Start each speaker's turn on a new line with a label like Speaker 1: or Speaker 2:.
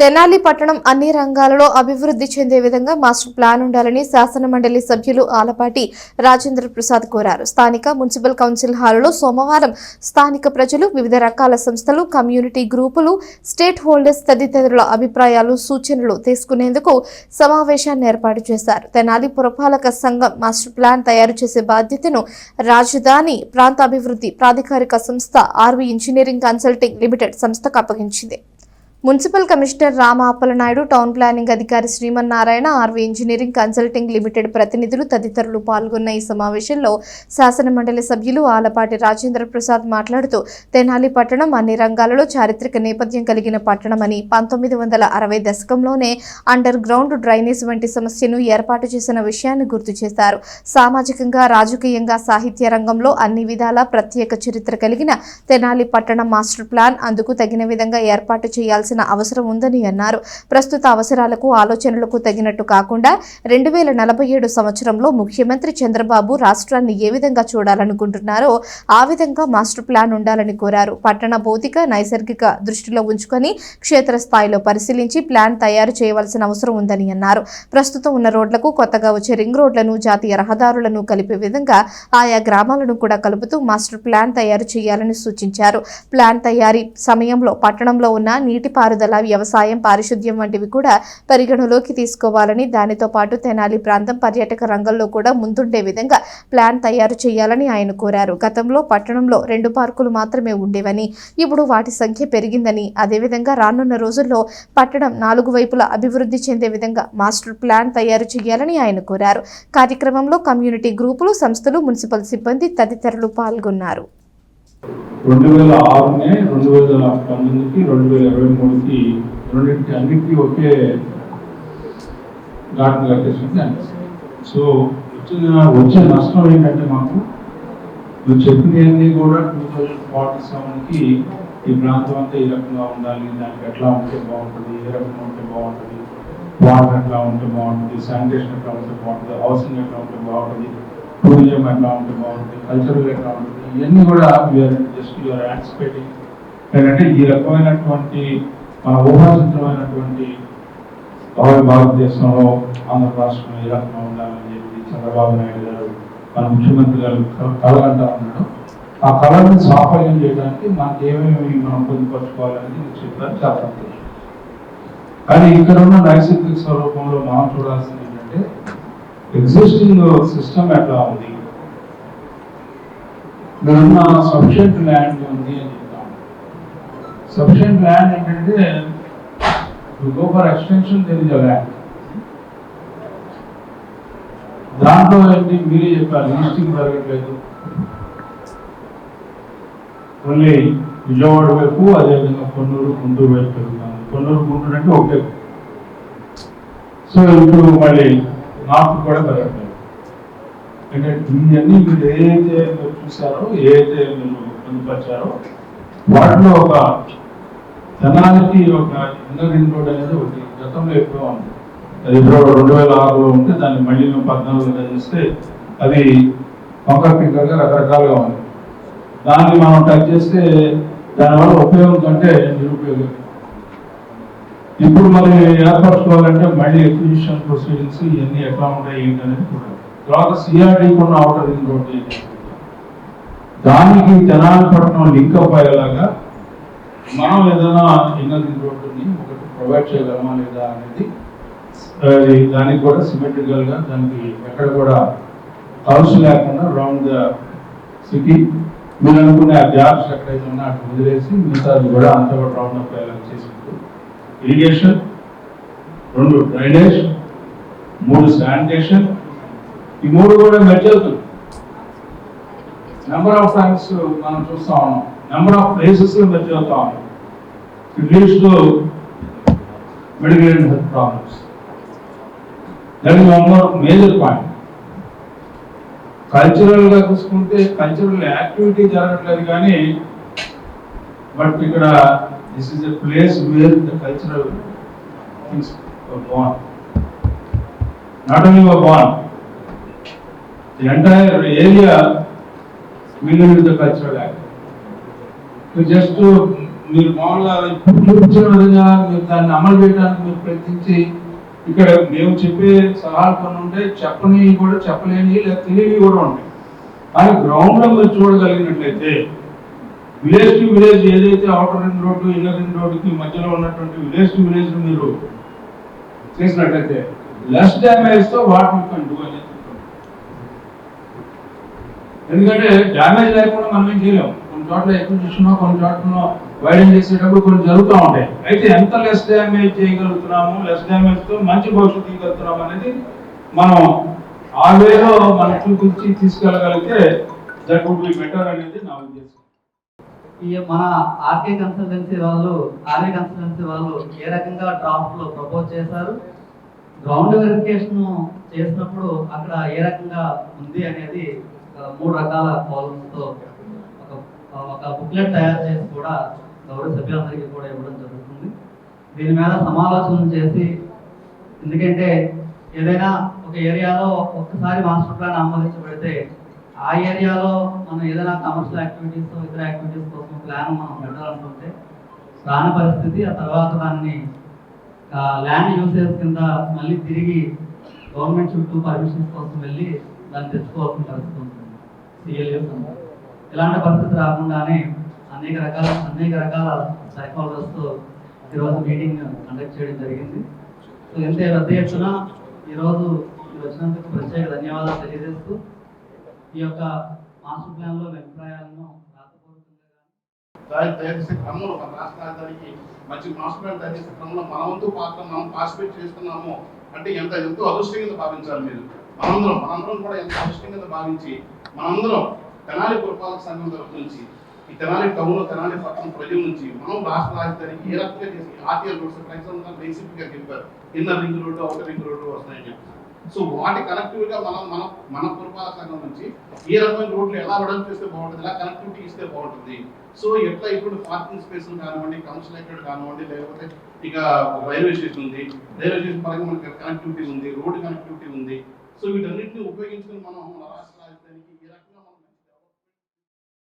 Speaker 1: తెనాలి పట్టణం అన్ని రంగాలలో అభివృద్ధి చెందే విధంగా మాస్టర్ ప్లాన్ ఉండాలని శాసన మండలి సభ్యులు ఆలపాటి రాజేంద్ర ప్రసాద్ కోరారు. స్థానిక మున్సిపల్ కౌన్సిల్ హాలులో సోమవారం స్థానిక ప్రజలు వివిధ రకాల సంస్థలు కమ్యూనిటీ గ్రూపులు స్టేట్ హోల్డర్స్ తదితరుల అభిప్రాయాలు సూచనలు తీసుకునేందుకు సమావేశాన్ని ఏర్పాటు చేశారు. తెనాలి పురపాలక సంఘం మాస్టర్ ప్లాన్ తయారు చేసే బాధ్యతను రాజధాని ప్రాంత అభివృద్ధి ప్రాధికారిక సంస్థ ఆర్వి ఇంజనీరింగ్ కన్సల్టింగ్ లిమిటెడ్ సంస్థకు అప్పగించింది. Municipal commissioner Rama Appalanaidu town planning అధికారి Srimannarayana RV engineering consulting limited ప్రతినిధులు తదితరులు పాల్గొన్న ఈ సమావేశంలో శాసన మండలి సభ్యులు ఆలపాటి రాజేంద్ర ప్రసాద్ మాట్లాడుతూ తెనాలి పట్టణం అన్ని రంగాలలో చారిత్రక నేపథ్యం కలిగిన పట్టణమని పంతొమ్మిది వందల అరవై దశకంలోనే అండర్ గ్రౌండ్ డ్రైనేజ్ వంటి సమస్యను ఏర్పాటు చేసిన విషయాన్ని గుర్తు చేశారు. సామాజికంగా రాజకీయంగా సాహిత్య రంగంలో అన్ని విధాల ప్రత్యేక చరిత్ర కలిగిన తెనాలి పట్టణం మాస్టర్ ప్లాన్ అందుకు తగిన విధంగా ఏర్పాటు చేయాల్సిన అవసరం ఉందని అన్నారు. ప్రస్తుత అవసరాలకు ఆలోచనలకు తగినట్టు కాకుండా రెండు వేల నలభై ఏడు సంవత్సరంలో ముఖ్యమంత్రి చంద్రబాబు రాష్ట్రాన్ని ఏ విధంగా చూడాలనుకుంటున్నారో ఆ విధంగా మాస్టర్ ప్లాన్ ఉండాలని కోరారు. పట్టణ భౌతిక నైసర్గిక దృష్టిలో ఉంచుకొని క్షేత్రస్థాయిలో పరిశీలించి ప్లాన్ తయారు చేయవలసిన అవసరం ఉందని అన్నారు. ప్రస్తుతం ఉన్న రోడ్లకు కొత్తగా వచ్చే రింగ్ రోడ్లను జాతీయ రహదారులను కలిపే విధంగా ఆయా గ్రామాలను కూడా కలుపుతూ మాస్టర్ ప్లాన్ తయారు చేయాలని సూచించారు. ప్లాన్ తయారీ సమయంలో పట్టణంలో ఉన్న నీటి నీటిపారుదల వ్యవసాయం పారిశుద్ధ్యం వంటివి కూడా పరిగణలోకి తీసుకోవాలని దానితో పాటు తెనాలి ప్రాంతం పర్యాటక రంగంలో కూడా ముందుండే విధంగా ప్లాన్ తయారు చేయాలని ఆయన కోరారు. గతంలో పట్టణంలో రెండు పార్కులు మాత్రమే ఉండేవని ఇప్పుడు వాటి సంఖ్య పెరిగిందని అదేవిధంగా రానున్న రోజుల్లో పట్టణం నాలుగు వైపులా అభివృద్ధి చెందే విధంగా మాస్టర్ ప్లాన్ తయారు చేయాలని ఆయన కోరారు. కార్యక్రమంలో కమ్యూనిటీ గ్రూపులు సంస్థలు మున్సిపల్ సిబ్బంది తదితరులు పాల్గొన్నారు.
Speaker 2: రెండు వేల ఆరునే రెండు వేల పంతొమ్మిదికి రెండు వేల ఇరవై మూడుకి రెండింటి అన్నిటికీ ఒకే ఘాట్ కట్టేసింది అనిపిస్తుంది సో వచ్చిన వచ్చే నష్టం ఏంటంటే మాకు నువ్వు చెప్పినవన్నీ కూడా టూ థౌజండ్ ఫార్టీ సెవెన్కి ఈ ప్రాంతం అంతా ఈ రకంగా ఉండాలి దానికి ఎట్లా ఉంటే బాగుంటుంది ఏ రకంగా ఉంటే బాగుంటుంది వాటర్ ఎట్లా ఉంటే బాగుంటుంది శానిటేషన్ ఎట్లా ఉంటే బాగుంటుంది హౌసింగ్ ఎట్లా ఉంటే బాగుంటుంది టూరిజం ఎట్లా ఉంటే బాగుంటుంది కల్చరల్ ఎట్లా ఉంటుంది ఇవన్నీ కూడా జస్ట్ యువర్ యాంటిసిపేటింగ్ ఏంటంటే ఈ రకమైనటువంటి మన ఊహాచితమైనటువంటి భావి భారతదేశంలో ఆంధ్ర రాష్ట్రం ఏ రకంగా ఉండాలని చెప్పి చంద్రబాబు నాయుడు గారు మన ముఖ్యమంత్రి గారు కల- కలగంటా ఉన్నాడు ఆ కళను సాఫల్యం చేయడానికి మనకి ఏమేమి మనం పొందుపరచుకోవాలనేది మీరు చెప్పారు చాలా సంతోషం కానీ ఇక్కడ ఉన్న నైసర్గిక స్వరూపంలో మనం చూడాల్సింది ఏంటంటే ఎగ్జిస్టింగ్ సిస్టమ్ ఎట్లా ఉంది? ఇక్కడున్న సఫిషియంట్ ల్యాండ్ ఉంది అని చెప్తాం. సఫిషియంట్ ల్యాండ్ ఏంటంటే గో ఫర్ ఎక్స్టెన్షన్ తెలియదు ల్యాండ్. దాంట్లో ఏంటి? మీరే చెప్పారు లిస్టింగ్ జరగట్లేదు. మళ్ళీ విజయవాడ వైపు అదేవిధంగా కొన్నూరు గుంటూరు వైపు పెరుగుతాను కొన్నూరు గుంటూరు అంటే ఒకే సో ఇప్పుడు మళ్ళీ నాకు కూడా పెరగట్లేదు అంటే ఇవన్నీ మీరు ఏదైతే మీరు చూసారో ఏదైతే మీరు పొందుపరిచారో వాటిలో ఒక జనానికి ఒక ఇంజనీరింగ్ రోడ్ అనేది ఒకటి. గతంలో ఎక్కువ ఉంది. అది ఎప్పుడో రెండు వేల ఆరులో ఉంటే దాన్ని మళ్ళీ మేము పద్నాలుగులో చేస్తే అది వంకర పింకర్గా రకరకాలుగా ఉంది. దాన్ని మనం టచ్ చేస్తే దానివల్ల ఉపయోగం కంటే నిరుపయోగం. ఇప్పుడు మనం ఏర్పరచుకోవాలంటే మళ్ళీ ఎక్విజిషన్ ప్రొసీడింగ్స్ ఇవన్నీ ఎట్లా ఉంటాయి ఏంటనేది చూడాలి. తర్వాత సిఆర్డీ ఉన్న అవుటర్ రింగ్ రోడ్ దానికి జనాలపట్నం లింక్ అప్ అయ్యేలాగా మనం ఏదైనా ఇన్నర్ రింగ్ రోడ్డుని ఒకటి ప్రొవైడ్ చేయగలమా లేదా అనేది దానికి కూడా సిమెట్రికల్గా దానికి ఎక్కడ కూడా హౌస్ లేకుండా రౌండ్ ద సిటీ మీరు అనుకునే ఆ గ్యాప్స్ ఎక్కడైతే ఉన్నా అటు వదిలేసి మిగతాది కూడా అంతా కూడా రౌండ్ అప్ అయ్యేలా చేసుకుంటూ ఇరిగేషన్ రెండు డ్రైనేజ్ మూడు శానిటేషన్ ఈ మూడు కూడా మెర్జ్ నెంబర్ ఆఫ్ టైమ్స్ మనం చూస్తా ఉన్నాం. నెంబర్ ఆఫ్ ప్లేసెస్లో మెర్జ్ అవుతా ఉన్నాం. Medical and health problems that one more major point కల్చరల్గా చూసుకుంటే కల్చరల్ యాక్టివిటీ జరగట్లేదు కానీ బట్ ఇక్కడ this is a place where the cultural things ban not only ban the entire area mingle with cultural act just మీరు మామూలుగా ఇప్పుడు చూపించిన విధంగా మీరు దాన్ని అమలు చేయడానికి మీరు ప్రయత్నించి ఇక్కడ మేము చెప్పే సలహాలు కొన్ని ఉంటాయి చెప్పని కూడా చెప్పలేని లేదా తెలియని కూడా ఉంటాయి. కానీ గ్రౌండ్లో మీరు చూడగలిగినట్లయితే విలేజ్ టు విలేజ్ ఏదైతే outer ring road inner ring రోడ్డుకి మధ్యలో ఉన్నటువంటి విలేజ్ టు విలేజ్ మీరు చేసినట్లయితే లెస్ డ్యామేజ్తో వాట్ యూ కెన్ డూ అనేది ఎందుకంటే డ్యామేజ్ లేకుండా మనం ఏం చేయలేము కొన్ని చోట్ల ఎక్కువ చూసినా కొన్ని చోట్ల వైడింగ్ చేసేటప్పుడు కొన్ని జరుగుతూ ఉంటాయి. అయితే ఎంత లెస్ డ్యామేజ్ చేయగలుగుతున్నాము లెస్ డ్యామేజ్తో మంచి భవిష్యత్తు తీయగలుగుతున్నాము అనేది మనం ఆ వేలో మనం చూపించి తీసుకెళ్ళగలిగితే దట్ వుడ్ బి బెటర్ అనేది నా ఉద్దేశం.
Speaker 3: ఈ మన ఆర్కే కన్సల్టెన్సీ వాళ్ళు ఆర్కే కన్సల్టెన్సీ వాళ్ళు ఏ రకంగా డ్రాఫ్ట్లో ప్రపోజ్ చేశారు? గ్రౌండ్ వెరిఫికేషన్ చేసినప్పుడు అక్కడ ఏ రకంగా ఉంది అనేది మూడు రకాల కాలమ్స్ ఒక ఒక బుక్లెట్ తయారు చేసి కూడా గౌరవ సభ్యులందరికీ కూడా ఇవ్వడం జరుగుతుంది. దీని మీద సమాలోచన చేసి ఎందుకంటే ఏదైనా ఒక ఏరియాలో ఒక్కసారి మాస్టర్ ప్లాన్ ఆమోదించబడితే ఆ ఏరియాలో మనం ఏదైనా కమర్షియల్ యాక్టివిటీస్ ఇతర యాక్టివిటీస్ కోసం ప్లాన్ మనం పెట్టాలనుకుంటే రాని పరిస్థితి ఆ తర్వాత దాన్ని ల్యాండ్ యూసేజ్ కింద మళ్ళీ తిరిగి గవర్నమెంట్ చుట్టూ పర్మిషన్స్ కోసం వెళ్ళి దాన్ని తెచ్చుకోవాల్సిన పరిస్థితి ఉంటుంది. చేయలేము ఇలాంటి పరిస్థితి రాకుండానే అనేక రకాల అనేక రకాల సైకాలజిస్ట్తో ఈరోజు మీటింగ్ కండక్ట్ చేయడం జరిగింది. సో ఎంత రద్దు ఎత్తున ఈరోజు మీరు వచ్చినందుకు ప్రత్యేక ధన్యవాదాలు తెలియజేస్తూ ఈ యొక్క మాస్టర్ ప్లాన్లో అభిప్రాయాలను రాతపూర్వకంగా కానీ
Speaker 4: క్రమంలో మన రాష్ట్ర రాజధానికి మంచి మాస్టర్ ప్లాన్ తయారు చేసే క్రమంలో మన వంతు పాత్ర మనం పార్టిసిపేట్ చేస్తున్నాము అంటే ఎంత ఎంతో అదృష్టంగా భావించాలి మీరు. మనందరం మనందరం కూడా ఎంత అదృష్టం కింద భావించి మనందరం తెనాలి పురపాలక సంఘం తరఫు నుంచి ఈ తెనాలి టౌన్ తెనాలి పట్టణం ప్రజల నుంచి మనం రాష్ట్ర రాజధానికి ఏ రకంగా చేసి ఆర్టీఆర్ రోడ్స్ ప్రజలంతా బేసిక్గా చెప్పారు. Inner ring road outer ring road వస్తాయని చెప్పి సో వాటి కనెక్టివిటీగా మనం మన మన పురపాలక సంఘం నుంచి ఏ రకమైన రోడ్లు ఎలా వెడల్పు చేస్తే బాగుంటుంది ఎలా కనెక్టివిటీ ఇస్తే బాగుంటుంది. సో ఎట్లా ఇప్పుడు పార్కింగ్ స్పేస్ కానివ్వండి కౌన్సిల్ ఎక్కడ కానివ్వండి లేకపోతే ఇక రైల్వే స్టేషన్ ఉంది. రైల్వే స్టేషన్ పరంగా మనకి కనెక్టివిటీ ఉంది రోడ్డు కనెక్టివిటీ ఉంది. సో వీటన్నింటినీ ఉపయోగించుకుని మనం మన రాష్ట్ర